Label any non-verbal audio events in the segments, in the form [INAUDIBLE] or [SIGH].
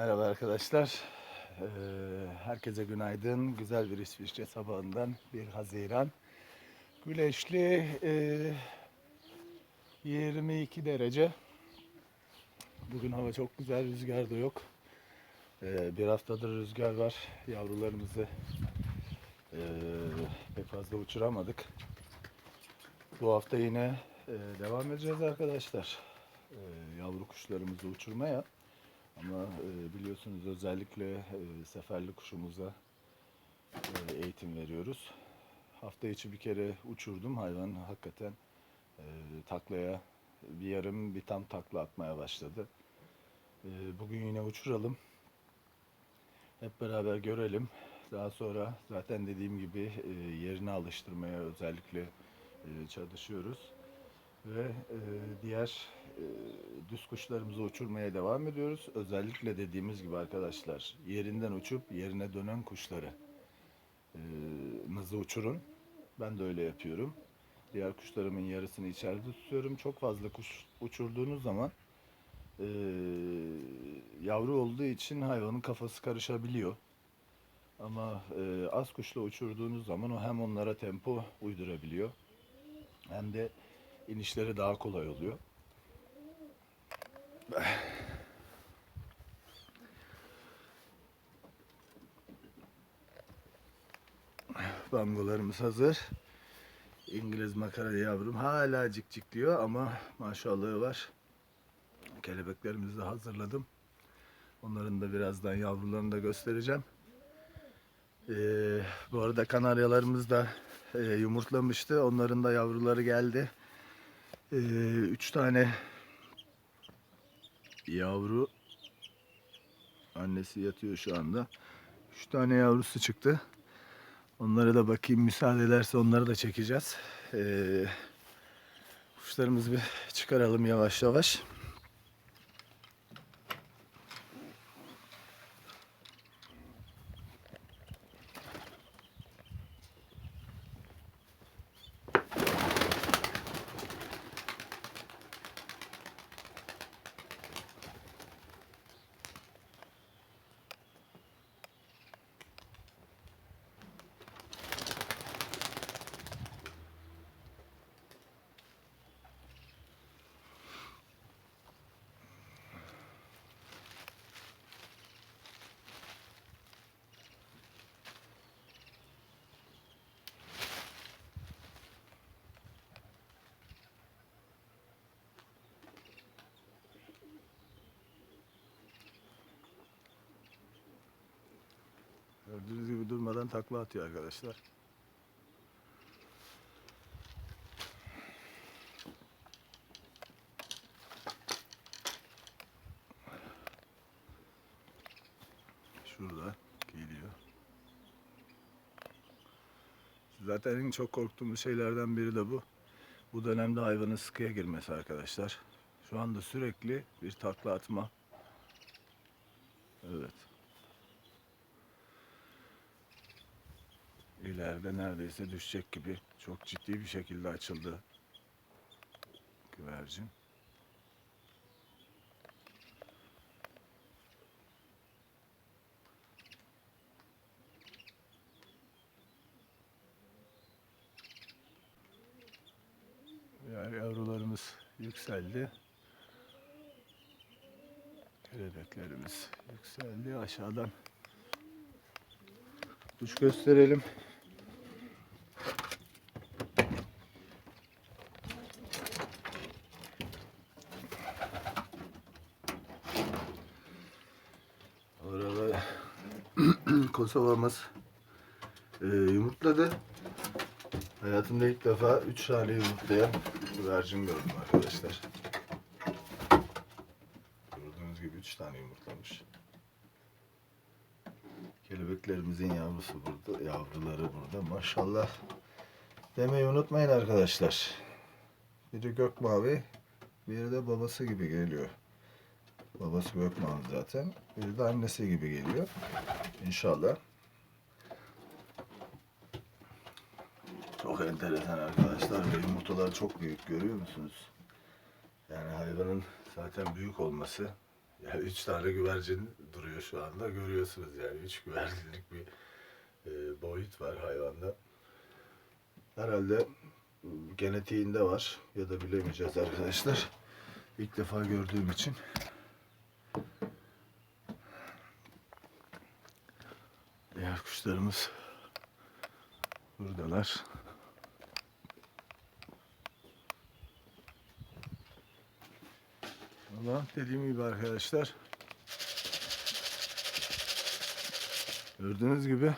Merhaba arkadaşlar. Ee, herkese günaydın. Güzel bir İsviçre sabahından 1 Haziran. Güneşli e, 22 derece. Bugün hava çok güzel, rüzgar da yok. Ee, bir haftadır rüzgar var. Yavrularımızı e, pek fazla uçuramadık. Bu hafta yine e, devam edeceğiz arkadaşlar. E, yavru kuşlarımızı uçurmaya. Ama e, biliyorsunuz özellikle e, seferli kuşumuza e, eğitim veriyoruz. Hafta içi bir kere uçurdum. Hayvan hakikaten e, taklaya bir yarım bir tam takla atmaya başladı. E, bugün yine uçuralım. Hep beraber görelim. Daha sonra zaten dediğim gibi e, yerine alıştırmaya özellikle e, çalışıyoruz. Ve e, diğer düz kuşlarımızı uçurmaya devam ediyoruz. Özellikle dediğimiz gibi arkadaşlar yerinden uçup yerine dönen kuşları e, nızı uçurun. Ben de öyle yapıyorum. Diğer kuşlarımın yarısını içeride tutuyorum. Çok fazla kuş uçurduğunuz zaman e, yavru olduğu için hayvanın kafası karışabiliyor. Ama e, az kuşla uçurduğunuz zaman o hem onlara tempo uydurabiliyor hem de inişleri daha kolay oluyor. [SIGHS] Bangolarımız hazır. İngiliz makara yavrum hala cik cik diyor ama maşallahı var. Kelebeklerimizi de hazırladım. Onların da birazdan yavrularını da göstereceğim. Ee, bu arada kanaryalarımız da e, yumurtlamıştı. Onların da yavruları geldi. Ee, üç tane yavru annesi yatıyor şu anda. Üç tane yavrusu çıktı. Onlara da bakayım müsaade ederse onları da çekeceğiz. Ee, kuşlarımızı bir çıkaralım yavaş yavaş. Gördüğünüz gibi durmadan takla atıyor arkadaşlar. Şurada geliyor. Zaten en çok korktuğumuz şeylerden biri de bu. Bu dönemde hayvanın sıkıya girmesi arkadaşlar. Şu anda sürekli bir takla atma. Evet. İleride neredeyse düşecek gibi çok ciddi bir şekilde açıldı güvercin. Diğer yavrularımız yükseldi. Kelebeklerimiz yükseldi aşağıdan. Kuş gösterelim. Orada Kosova'mız e, yumurtladı. Hayatımda ilk defa 3 tane yumurtlayan güvercin gördüm arkadaşlar. Gördüğünüz gibi 3 tane yumurtlamış. Kelebeklerimizin yavrusu burada, yavruları burada. Maşallah. Demeyi unutmayın arkadaşlar. Biri gök mavi, biri de babası gibi geliyor. Babası gök mavi zaten. Biri de annesi gibi geliyor. İnşallah. Çok enteresan arkadaşlar ve yumurtalar çok büyük görüyor musunuz? Yani hayvanın zaten büyük olması Yani üç tane güvercin duruyor şu anda. Görüyorsunuz yani. Üç güvercinlik bir e, boyut var hayvanda. Herhalde genetiğinde var ya da bilemeyeceğiz arkadaşlar. İlk defa gördüğüm için. Diğer kuşlarımız buradalar. Ama dediğim gibi arkadaşlar gördüğünüz gibi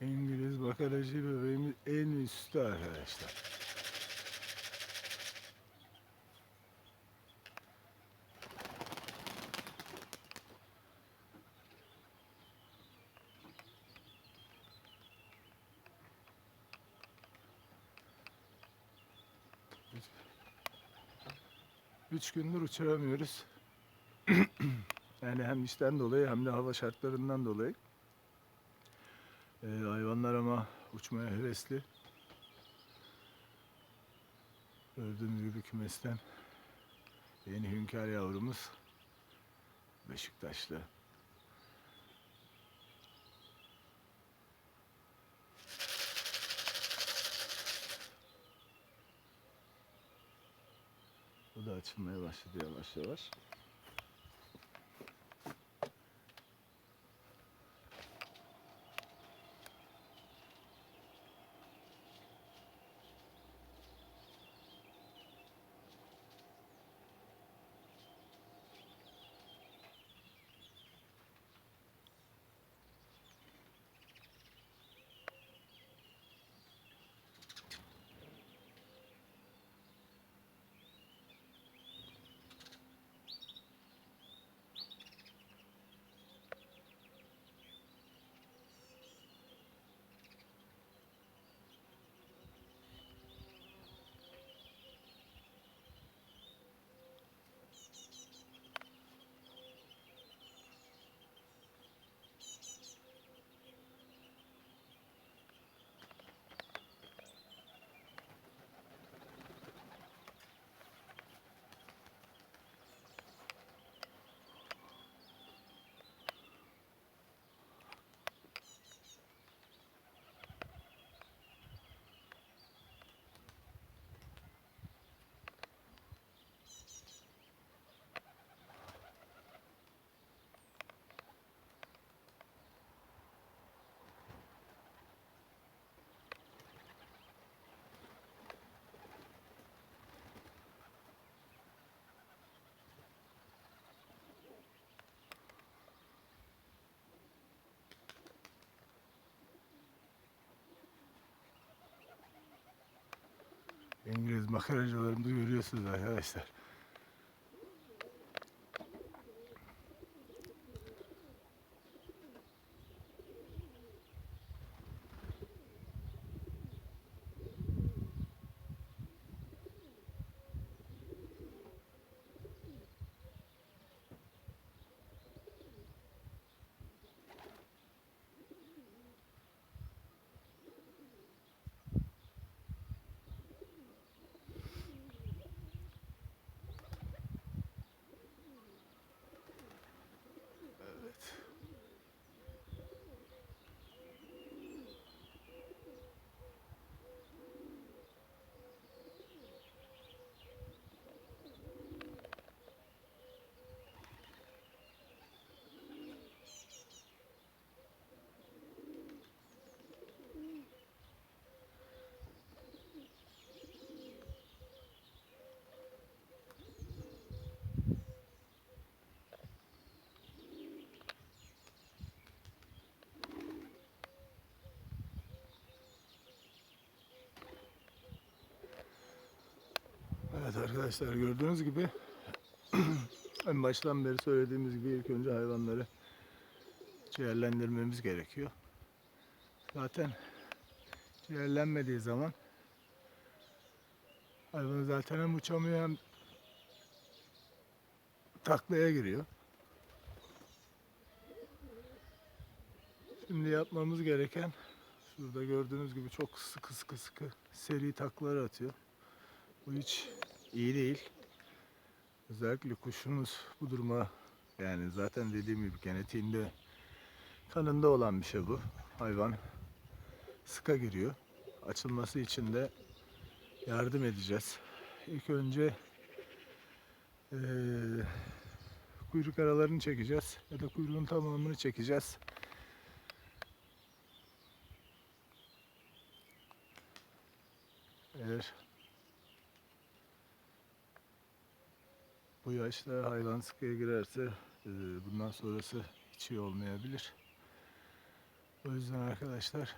İngiliz bakaracı bebeğimiz en üstte arkadaşlar. Üç gündür uçuramıyoruz. [CLEARS THROAT] yani hem işten dolayı hem de hava şartlarından dolayı. Ee, hayvanlar ama uçmaya hevesli. Gördüğünüz gibi kümesten yeni hünkâr yavrumuz Beşiktaşlı. Bu da açılmaya başladı yavaş yavaş. İngiliz makaracılarımızı görüyorsunuz arkadaşlar. Evet arkadaşlar gördüğünüz gibi [CLEARS THROAT] en baştan beri söylediğimiz gibi ilk önce hayvanları ciğerlendirmemiz gerekiyor. Zaten ciğerlenmediği zaman Hayvan zaten hem uçamıyor hem taklaya giriyor. Şimdi yapmamız gereken şurada gördüğünüz gibi çok sıkı sıkı sıkı seri taklalar atıyor. Bu hiç iyi değil. Özellikle kuşunuz bu duruma yani zaten dediğim gibi genetiğinde kanında olan bir şey bu. Hayvan sıka giriyor. Açılması için de yardım edeceğiz. İlk önce eee, kuyruk aralarını çekeceğiz ya da kuyruğun tamamını çekeceğiz. Eğer bu yaşta hayvan sıkıya girerse eee, bundan sonrası hiç iyi olmayabilir. O yüzden arkadaşlar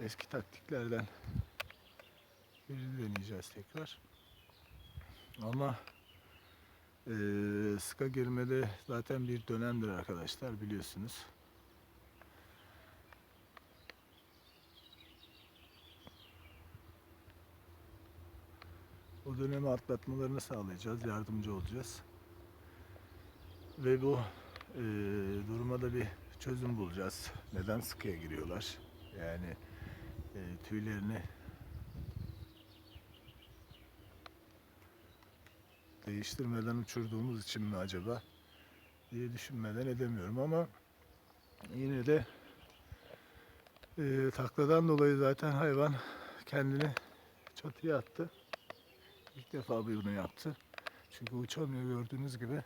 eski taktiklerden birini deneyeceğiz tekrar. Ama eee sıka girmede zaten bir dönemdir arkadaşlar biliyorsunuz. O dönemi atlatmalarını sağlayacağız, yardımcı olacağız. Ve bu eee duruma da bir çözüm bulacağız. Neden sıkıya giriyorlar? Yani eee, tüylerini değiştirmeden uçurduğumuz için mi acaba diye düşünmeden edemiyorum ama yine de eee, takladan dolayı zaten hayvan kendini çatıya attı. Defa bunu yaptı. Çünkü uçamıyor gördüğünüz gibi.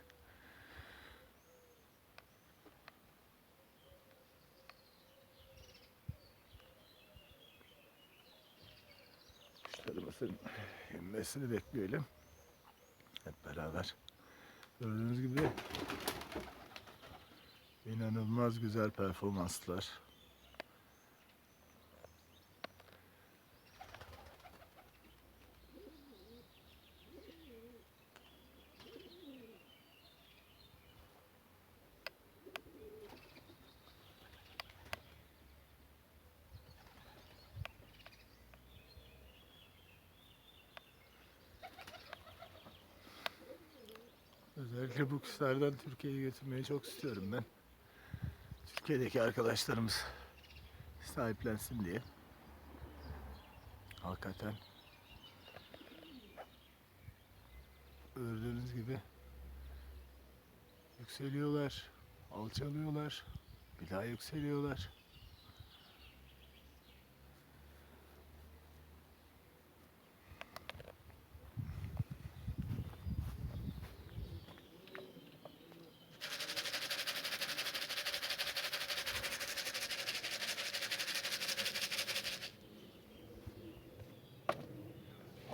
Kuşlarımızın inmesini bekleyelim. Hep beraber. Gördüğünüz gibi inanılmaz güzel performanslar. Özellikle bu kuşlardan Türkiye'ye götürmeyi çok istiyorum ben. Türkiye'deki arkadaşlarımız sahiplensin diye. Hakikaten gördüğünüz gibi yükseliyorlar, alçalıyorlar, bir daha yükseliyorlar.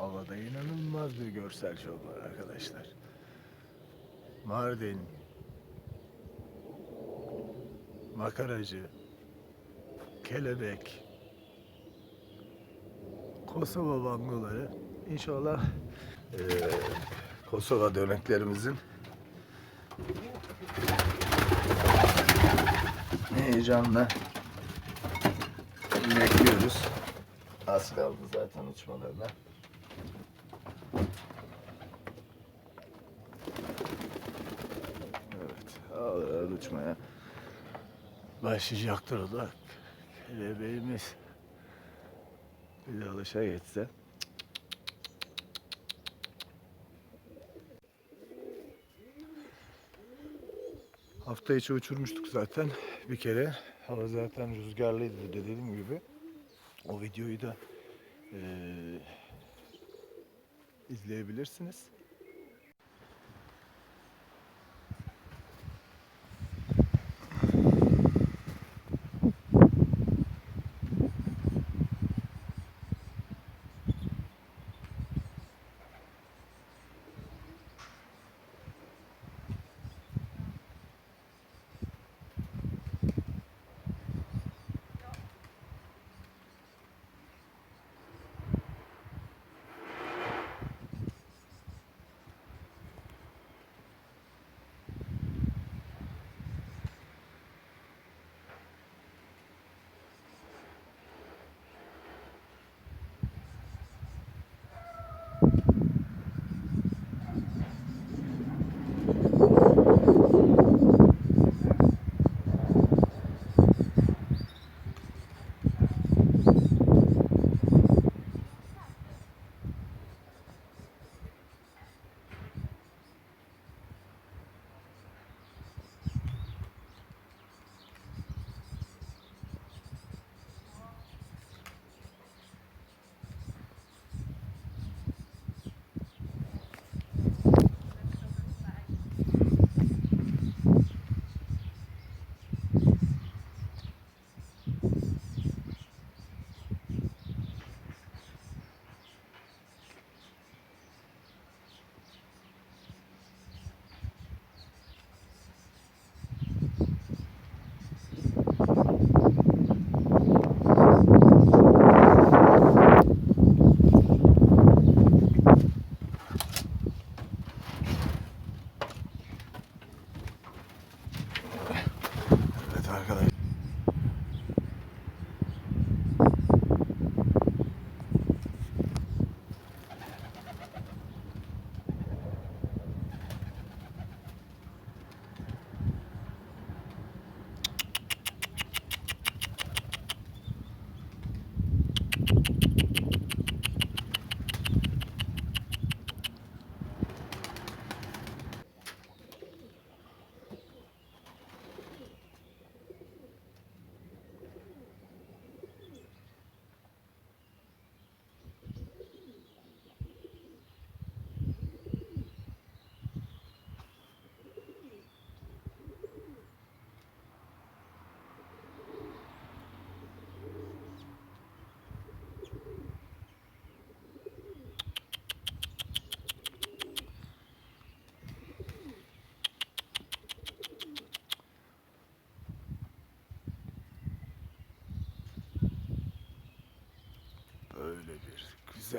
Havada inanılmaz bir görsel şov var arkadaşlar. Mardin, makaracı, kelebek, Kosova bangoları. İnşallah eee, Kosova döneklerimizin heyecanla bekliyoruz. Az kaldı zaten uçmalarına. Uçmaya başlayacaktır o da. Kelebeğimiz bir de alışa geçse. Hafta içi uçurmuştuk zaten bir kere. Hava zaten rüzgarlıydı dediğim gibi. O videoyu da eee, izleyebilirsiniz.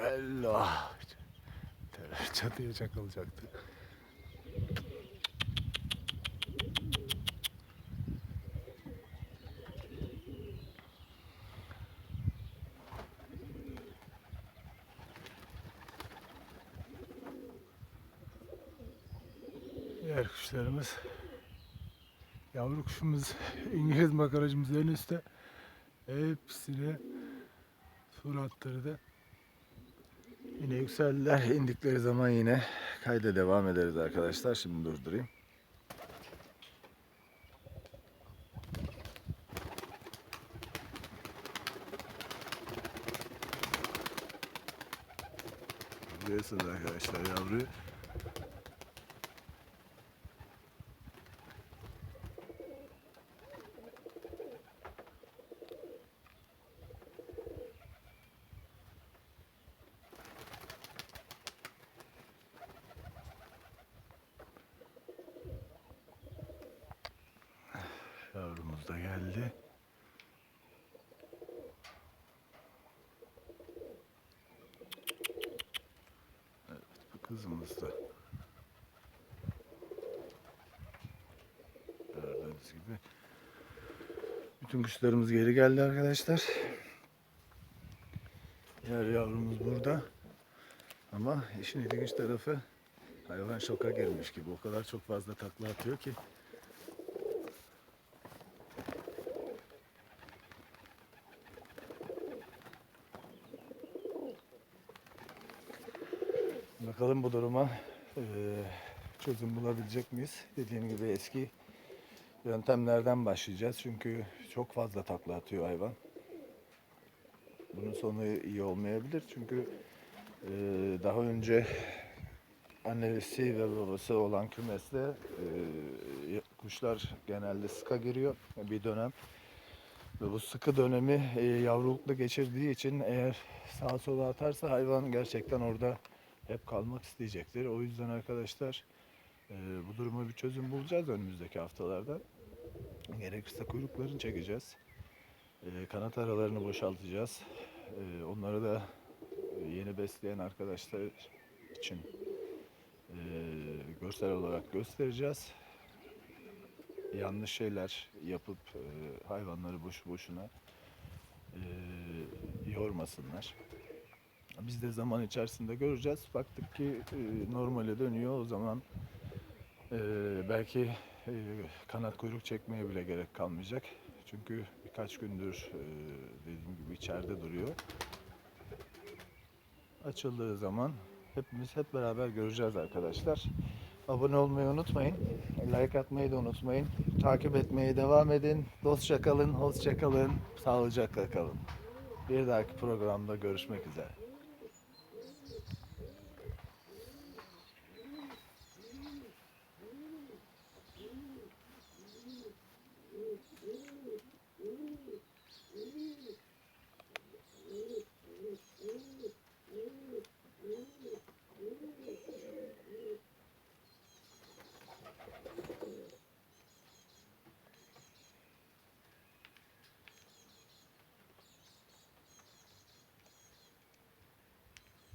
Allah. Çatıya çakılacaktı. Diğer kuşlarımız yavru kuşumuz İngiliz makaracımız en üstte hepsine sur attırdı. Yine yükseldiler. İndikleri zaman yine kayda devam ederiz arkadaşlar. Şimdi durdurayım. Görüyorsunuz arkadaşlar yavruyu. Da geldi. Evet, bu kızımız da. Gördüğünüz gibi. Bütün kuşlarımız geri geldi arkadaşlar. Diğer yavrumuz burada. Ama işin ilginç tarafı hayvan şoka girmiş gibi. O kadar çok fazla takla atıyor ki. Bu duruma çözüm bulabilecek miyiz? Dediğim gibi eski yöntemlerden başlayacağız. Çünkü çok fazla takla atıyor hayvan. Bunun sonu iyi olmayabilir. Çünkü daha önce annesi ve babası olan kümeste kuşlar genelde sıka giriyor bir dönem. Ve bu sıkı dönemi eee, yavrulukla geçirdiği için eğer sağa sola atarsa hayvan gerçekten orada hep kalmak isteyecektir. O yüzden arkadaşlar e, bu duruma bir çözüm bulacağız önümüzdeki haftalarda. Gerekirse kuyruklarını çekeceğiz. E, kanat aralarını boşaltacağız. E, onları da yeni besleyen arkadaşlar için e, görsel olarak göstereceğiz. Yanlış şeyler yapıp e, hayvanları boşu boşuna e, yormasınlar. Biz de zaman içerisinde göreceğiz. Baktık ki e, normale dönüyor. O zaman e, belki e, kanat kuyruk çekmeye bile gerek kalmayacak. Çünkü birkaç gündür e, dediğim gibi içeride duruyor. Açıldığı zaman hepimiz hep beraber göreceğiz arkadaşlar. Abone olmayı unutmayın. Like atmayı da unutmayın. Takip etmeye devam edin. Dostça kalın, hoşça kalın, sağlıcakla kalın. Bir dahaki programda görüşmek üzere.